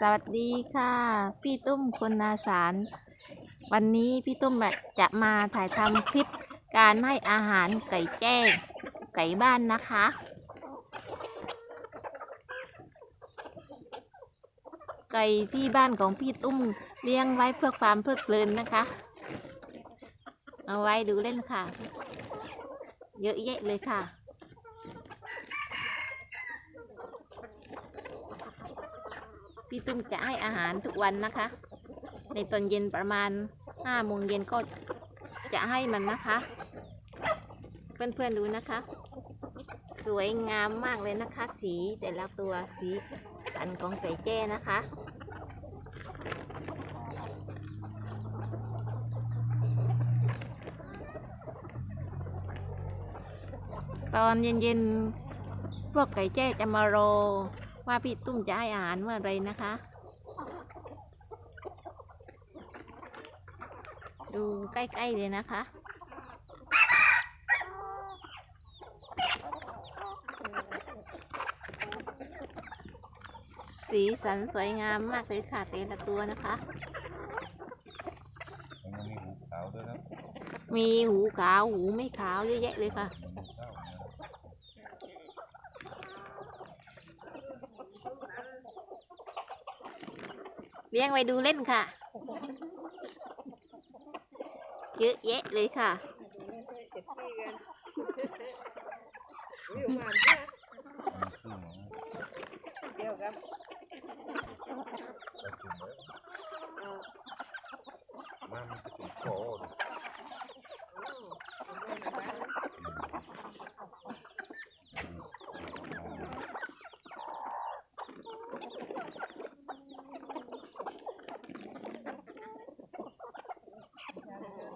สวัสดีค่ะ พี่ตุ้มคนนาสาร วันนี้พี่ตุ้มจะมาถ่ายทำคลิปการให้อาหารไก่แจ้ง ไก่บ้านนะคะ ไก่ที่บ้านของพี่ตุ้มเลี้ยงไว้เพื่อความเพลิดเพลินนะคะ เอาไว้ดูเล่นค่ะ เยอะแยะเลยค่ะ พี่ตุ้มจะให้อาหารทุกวันนะคะ ในตอนเย็นประมาณห้าโมงเย็นก็จะให้มันนะคะ เพื่อนๆดูนะคะ สวยงามมากเลยนะคะ สีแต่ละตัวสีสันของไก่แจ้นะคะตอนเย็นๆ พวกไก่แจ้จะมารอ ว่าพี่ตุ้มจะให้อาหารเมื่อไรนะคะ ดูใกล้ๆเลยนะคะสีสันสวยงามมากเลยค่ะแต่ละตัวนะคะมันยังมีหูขาวด้วยนะ มีหูขาวหูไม่ขาวเยอะแยะเลยค่ะมันมีข้าวนะ เลี้ยงไว้ดูเล่นค่ะ เยอะแยะเลยค่ะมันสู้หนู เดียวกับ ไปถึงแล้วน้ำมันจะติดคอดิ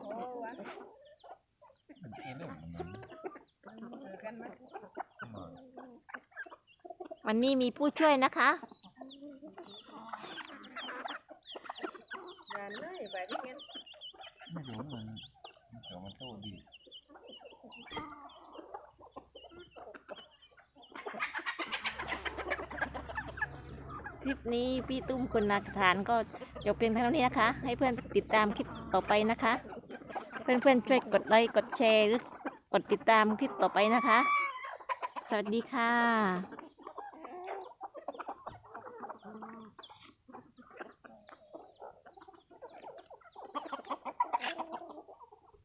โอ้วะ มันกินเรื่องมัน เจอ กันมามาวันนี้มีผู้ช่วยนะคะ งานเลยแบบนี้งั้นไม่รู้มันมันเดี๋ยวมันโตดีคลิปนี้พี่ตุ้มคนนาฐานก็จบเพียงเท่านี้นะคะ ให้เพื่อนติดตามคลิปต่อไปนะคะ เพื่อนๆช่วยกดไลค์กดแชร์หรือ กดติดตามคลิปต่อไปนะคะ สวัสดีค่ะ